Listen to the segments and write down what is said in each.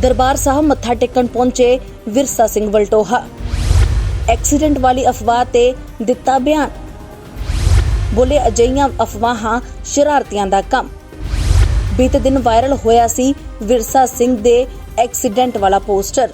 ਦਰਬਾਰ ਸਾਹਿਬ ਮੱਥਾ ਟੇਕਣ ਪਹੁੰਚੇ ਵਿਰਸਾ ਸਿੰਘ ਵਲਟੋਹਾ। ਐਕਸੀਡੈਂਟ ਵਾਲੀ ਅਫਵਾਹ ਤੇ ਦਿੱਤਾ ਬਿਆਨ। ਬੋਲੇ ਅਜਈਆਂ ਅਫਵਾਹਾਂ ਸ਼ਰਾਰਤੀਆਂ ਦਾ ਕੰਮ। ਬੀਤੇ ਦਿਨ ਵਾਇਰਲ ਹੋਇਆ ਸੀ ਵਿਰਸਾ ਸਿੰਘ ਦੇ ਐਕਸੀਡੈਂਟ ਵਾਲਾ ਪੋਸਟਰ।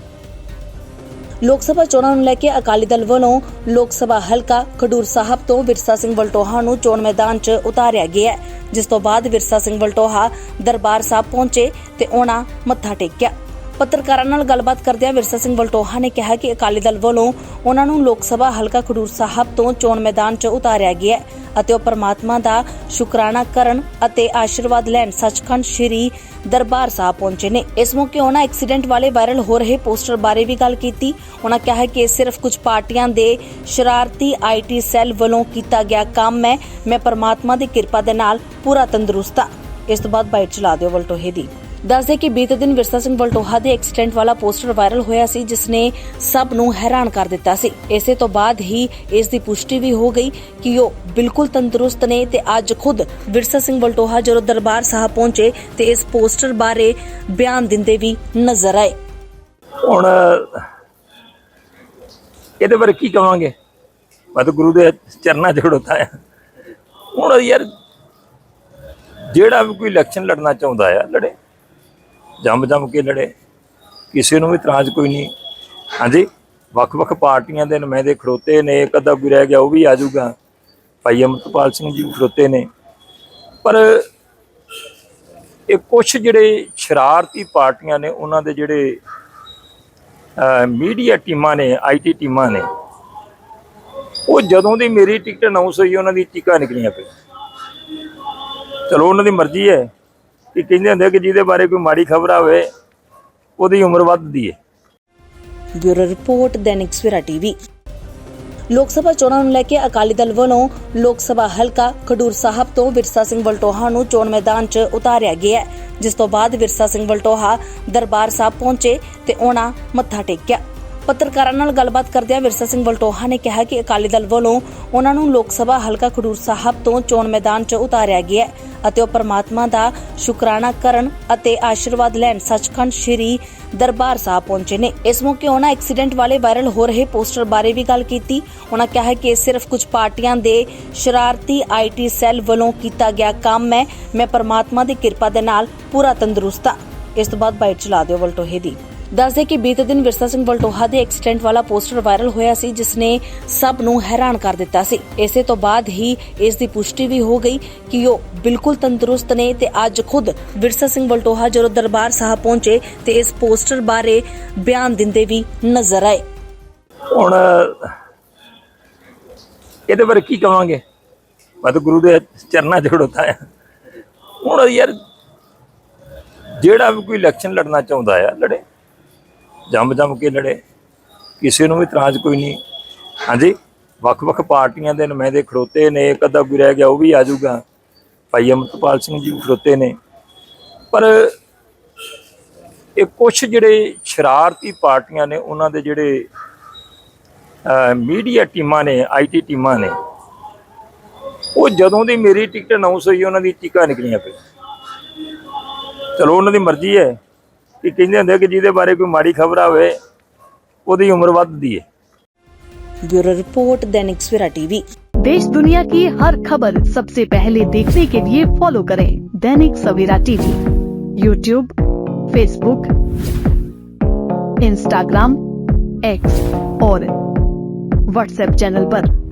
ਲੋਕ ਸਭਾ ਚੋਣਾਂ ਨੂੰ ਲੈ ਕੇ ਅਕਾਲੀ ਦਲ ਵੱਲੋਂ ਲੋਕ ਸਭਾ ਹਲਕਾ ਖਡੂਰ ਸਾਹਿਬ ਤੋਂ ਵਿਰਸਾ ਸਿੰਘ ਵਲਟੋਹਾ ਨੂੰ ਚੋਣ ਮੈਦਾਨ 'ਚ ਉਤਾਰਿਆ ਗਿਆ ਜਿਸ ਤੋਂ ਬਾਅਦ ਵਿਰਸਾ ਸਿੰਘ ਵਲਟੋਹਾ ਦਰਬਾਰ ਸਾਹਿਬ ਪਹੁੰਚੇ ਤੇ ਉਹਨਾਂ ਮੱਥਾ ਟੇਕਿਆ। ਪੱਤਰਕਾਰਾਂ ਨਾਲ ਗੱਲਬਾਤ ਕਰਦਿਆਂ ਵਿਰਸਾ ਸਿੰਘ ਵਲਟੋਹਾ ਨੇ ਕਿਹਾ ਕਿ ਅਕਾਲੀ ਦਲ ਵੱਲੋਂ ਉਹਨਾਂ ਨੂੰ ਲੋਕ ਸਭਾ ਹਲਕਾ ਖਡੂਰ ਸਾਹਿਬ ਤੋਂ ਚੋਣ ਮੈਦਾਨ 'ਚ ਉਤਾਰਿਆ ਗਿਆ ਅਤੇ ਉਹ ਪਰਮਾਤਮਾ ਦਾ ਸ਼ੁਕਰਾਨਾ ਕਰਨ ਅਤੇ ਆਸ਼ੀਰਵਾਦ ਲੈਣ ਸੱਚਖੰਡ ਸ੍ਰੀ ਦਰਬਾਰ ਸਾਹਿਬ ਪਹੁੰਚੇ ਨੇ। ਇਸ ਮੌਕੇ ਉਹਨਾਂ ਐਕਸੀਡੈਂਟ ਵਾਲੇ ਵਾਇਰਲ ਹੋ ਰਹੇ ਪੋਸਟਰ ਬਾਰੇ ਵੀ ਗੱਲ ਕੀਤੀ। ਉਹਨਾਂ ਕਿਹਾ ਕਿ ਇਹ ਸਿਰਫ ਕੁਝ ਪਾਰਟੀਆਂ ਦੇ ਸ਼ਰਾਰਤੀ ਆਈਟੀ ਸੈੱਲ ਵੱਲੋਂ ਕੀਤਾ ਗਿਆ ਕੰਮ ਹੈ। ਮੈਂ ਪਰਮਾਤਮਾ ਦੀ ਕਿਰਪਾ ਦੇ ਨਾਲ ਪੂਰਾ ਤੰਦਰੁਸਤ ਹਾਂ। ਇਸ ਤੋਂ ਬਾਅਦ ਬਾਈਟ ਚਲਾ ਦਿਓ ਵਲਟੋਹੇ ਦੀ। ਦੱਸਦੇ ਕਿ ਬੀਤੇ ਦਿਨ ਵਿਰਸਾ ਸਿੰਘ ਵਲਟੋਹਾ ਦੇ ਐਕਸੀਡੈਂਟ ਵਾਲਾ ਪੋਸਟਰ ਵਾਇਰਲ ਹੋਇਆ ਸੀ, ਜਿਸ ਨੇ ਸਭ ਨੂੰ ਹੈਰਾਨ ਕਰ ਦਿੱਤਾ ਸੀ। ਇਸੇ ਤੋਂ ਬਾਅਦ ਹੀ ਇਸ ਦੀ ਪੁਸ਼ਟੀ ਵੀ ਹੋ ਗਈ ਕਿ ਉਹ ਬਿਲਕੁਲ ਤੰਦਰੁਸਤ ਨੇ ਤੇ ਅੱਜ ਖੁਦ ਵਿਰਸਾ ਸਿੰਘ ਵਲਟੋਹਾ ਜਦੋਂ ਦਰਬਾਰ ਸਾਹਿਬ ਪਹੁੰਚੇ ਤੇ ਇਸ ਪੋਸਟਰ ਬਾਰੇ ਬਿਆਨ ਦਿੰਦੇ ਵੀ ਨਜ਼ਰ ਆਏ। ਹੁਣ, ਇਹਦੇ ਬਾਰੇ ਕੀ ਕਹਾਂਗੇ ਮੈਂ ਤਾਂ ਗੁਰੂ ਦੇ ਚਰਨਾਂ 'ਚ ਆ। ਹੁਣ ਯਾਰ, ਜਿਹੜਾ ਵੀ ਕੋਈ ਇਲੈਕਸ਼ਨ ਲੜਨਾ ਚਾਹੁੰਦਾ ਆ, ਲੜੇ। ਜੰਮ ਜੰਮ ਕੇ ਲੜੇ। ਕਿਸੇ ਨੂੰ ਵੀ ਇਤਰਾਜ਼ ਕੋਈ ਨਹੀਂ। ਹਾਂਜੀ, ਵੱਖ-ਵੱਖ ਪਾਰਟੀਆਂ ਦੇ ਨੁਮਾਇੰਦੇ ਖੜੋਤੇ ਨੇ, ਇੱਕ ਅੱਧਾ ਕੋਈ ਰਹਿ ਗਿਆ, ਉਹ ਵੀ ਆ ਜਾਊਗਾ। ਭਾਈ ਅਮਰਪਾਲ ਸਿੰਘ ਜੀ ਵੀ ਖੜੋਤੇ ਨੇ। ਪਰ ਇਹ ਕੁਝ ਜਿਹੜੇ ਸ਼ਰਾਰਤੀ ਪਾਰਟੀਆਂ ਨੇ, ਉਹਨਾਂ ਦੇ ਜਿਹੜੇ ਮੀਡੀਆ ਟੀਮਾਂ ਨੇ ਆਈਟੀ ਟੀਮਾਂ ਨੇ, ਉਹ ਜਦੋਂ ਦੀ ਮੇਰੀ ਟਿਕਟ ਅਨਾਉਂਸ ਹੋਈ, ਉਹਨਾਂ ਦੀ ਟਿਕਾ ਨਿਕਲੀਆਂ ਪਈ ਚਲੋ, ਉਹਨਾਂ ਦੀ ਮਰਜ਼ੀ ਹੈ। ਕਿ ਕਹਿੰਦੇ ਹੁੰਦੇ ਕਿ ਜਿਹਦੇ ਬਾਰੇ ਕੋਈ ਮਾੜੀ ਖਬਰ ਆਵੇ, ਉਹਦੀ ਉਮਰ ਵੱਧਦੀ ਹੈ bureau report, Dainik Savera TV. Lok Sabha ਚੋਣਾਂ ਨੂੰ ਲੈ ਕੇ ਅਕਾਲੀ ਦਲ ਵੱਲੋਂ ਲੋਕ ਸਭਾ ਹਲਕਾ ਖਡੂਰ ਸਾਹਿਬ ਤੋਂ ਵਿਰਸਾ ਸਿੰਘ ਵਲਟੋਹਾ ਨੂੰ ਚੋਣ ਮੈਦਾਨ 'ਚ ਉਤਾਰਿਆ ਗਿਆ ਜਿਸ ਤੋਂ ਬਾਅਦ ਵਿਰਸਾ ਸਿੰਘ ਵਲਟੋਹਾ ਦਰਬਾਰ ਸਾਹਿਬ ਪਹੁੰਚੇ ਤੇ ਉਹਨਾਂ ਮੱਥਾ ਟੇਕਿਆ। ਪੱਤਰਕਾਰਾਂ ਨਾਲ ਗੱਲਬਾਤ ਕਰਦਿਆਂ ਵਿਰਸਾ ਸਿੰਘ ਵਲਟੋਹਾ ਨੇ ਕਿਹਾ ਕਿ ਅਕਾਲੀ ਦਲ ਵੱਲੋਂ ਉਹਨਾਂ ਨੂੰ ਲੋਕ ਸਭਾ ਹਲਕਾ ਖਡੂਰ ਸਾਹਿਬ ਤੋਂ ਚੋਣ ਮੈਦਾਨ 'ਚ ਉਤਾਰਿਆ ਗਿਆ ਅਤੇ ਉਹ ਪਰਮਾਤਮਾ ਦਾ ਸ਼ੁਕਰਾਨਾ ਕਰਨ ਅਤੇ ਆਸ਼ੀਰਵਾਦ ਲੈਣ ਸੱਚਖੰਡ ਸ੍ਰੀ ਦਰਬਾਰ ਸਾਹਿਬ ਪਹੁੰਚੇ ਨੇ। ਇਸ ਮੌਕੇ ਉਹਨਾਂ ਐਕਸੀਡੈਂਟ ਵਾਲੇ ਵਾਇਰਲ ਹੋ ਰਹੇ ਪੋਸਟਰ ਬਾਰੇ ਵੀ ਗੱਲ ਕੀਤੀ। ਉਹਨਾਂ ਕਿਹਾ ਕਿ ਇਹ ਸਿਰਫ ਕੁਝ ਪਾਰਟੀਆਂ ਦੇ ਸ਼ਰਾਰਤੀ ਆਈਟੀ ਸੈੱਲ ਵੱਲੋਂ ਕੀਤਾ ਗਿਆ ਕੰਮ ਹੈ। ਮੈਂ ਪਰਮਾਤਮਾ ਦੀ ਕਿਰਪਾ ਦੇ ਨਾਲ ਪੂਰਾ ਤੰਦਰੁਸਤ ਹਾਂ। ਇਸ ਤੋਂ ਬਾਅਦ ਬਾਈਟ ਚਲਾ ਦਿਓ ਵਲਟੋਹੇ ਦੀ। ਦੱਸਦੇ ਕਿ ਬੀਤੇ ਦਿਨ ਵਿਰਸਾ ਸਿੰਘ ਵਲਟੋਹਾ ਦੇ ਐਕਸੀਡੈਂਟ ਵਾਲਾ ਪੋਸਟਰ ਵਾਇਰਲ ਹੋਇਆ ਸੀ, ਜਿਸ ਨੇ ਸਭ ਨੂੰ ਹੈਰਾਨ ਕਰ ਦਿੱਤਾ ਸੀ। ਇਸੇ ਤੋਂ ਬਾਅਦ ਹੀ ਇਸ ਦੀ ਪੁਸ਼ਟੀ ਵੀ ਹੋ ਗਈ ਕਿ ਉਹ ਬਿਲਕੁਲ ਤੰਦਰੁਸਤ ਨੇ ਤੇ ਅੱਜ ਖੁਦ ਵਿਰਸਾ ਸਿੰਘ ਵਲਟੋਹਾ ਜਦੋਂ ਦਰਬਾਰ ਸਾਹਿਬ ਪਹੁੰਚੇ ਤੇ ਇਸ ਪੋਸਟਰ ਬਾਰੇ ਬਿਆਨ ਦਿੰਦੇ ਵੀ ਨਜ਼ਰ ਆਏ। ਹੁਣ, ਇਹਦੇ ਬਾਰੇ ਕੀ ਕਵਾਂਗੇ? ਮੈਂ ਤਾਂ ਗੁਰੂ ਦੇ ਚਰਨਾਂ 'ਚ ਖੜੋਤਾ ਆ। ਹੁਣ ਯਾਰ, ਜਿਹੜਾ ਵੀ ਕੋਈ ਇਲੈਕਸ਼ਨ ਲੜਨਾ ਚਾਹੁੰਦਾ ਆ, ਲੜੇ। ਜੰਮ ਜੰਮ ਕੇ ਲੜੇ। ਕਿਸੇ ਨੂੰ ਵੀ ਇਤਰਾਜ਼ ਕੋਈ ਨਹੀਂ। ਹਾਂਜੀ, ਵੱਖ-ਵੱਖ ਪਾਰਟੀਆਂ ਦੇ ਨੁਮਾਇੰਦੇ ਖੜੋਤੇ ਨੇ, ਇੱਕ ਅੱਧਾ ਕੋਈ ਰਹਿ ਗਿਆ, ਉਹ ਵੀ ਆ ਜਾਊਗਾ। ਭਾਈ ਅਮਰਪਾਲ ਸਿੰਘ ਜੀ ਵੀ ਖੜੋਤੇ ਨੇ। ਪਰ ਇਹ ਕੁਝ ਜਿਹੜੇ ਸ਼ਰਾਰਤੀ ਪਾਰਟੀਆਂ ਨੇ, ਉਹਨਾਂ ਦੇ ਜਿਹੜੇ ਮੀਡੀਆ ਟੀਮਾਂ ਨੇ ਆਈਟੀ ਟੀਮਾਂ ਨੇ, ਉਹ ਜਦੋਂ ਦੀ ਮੇਰੀ ਟਿਕਟ ਅਨਾਉਂਸ ਹੋਈ, ਉਹਨਾਂ ਦੀ ਟਿਕਾ ਨਿਕਲੀਆਂ ਪਈ ਚਲੋ, ਉਹਨਾਂ ਦੀ ਮਰਜ਼ੀ ਹੈ। ਕਿ ਕਹਿੰਦੇ ਹੁੰਦੇ ਕਿ ਜਿਹਦੇ ਬਾਰੇ ਕੋਈ ਮਾੜੀ ਖਬਰ ਆਵੇ ਉਹਦੀ ਉਮਰ ਵੱਧਦੀ ਹੈ bureau report Dainik Savera TV देश दुनिया की हर खबर सबसे पहले देखने के लिए फॉलो करें Dainik Savera TV YouTube Facebook Instagram X और व्हाट्सएप चैनल पर।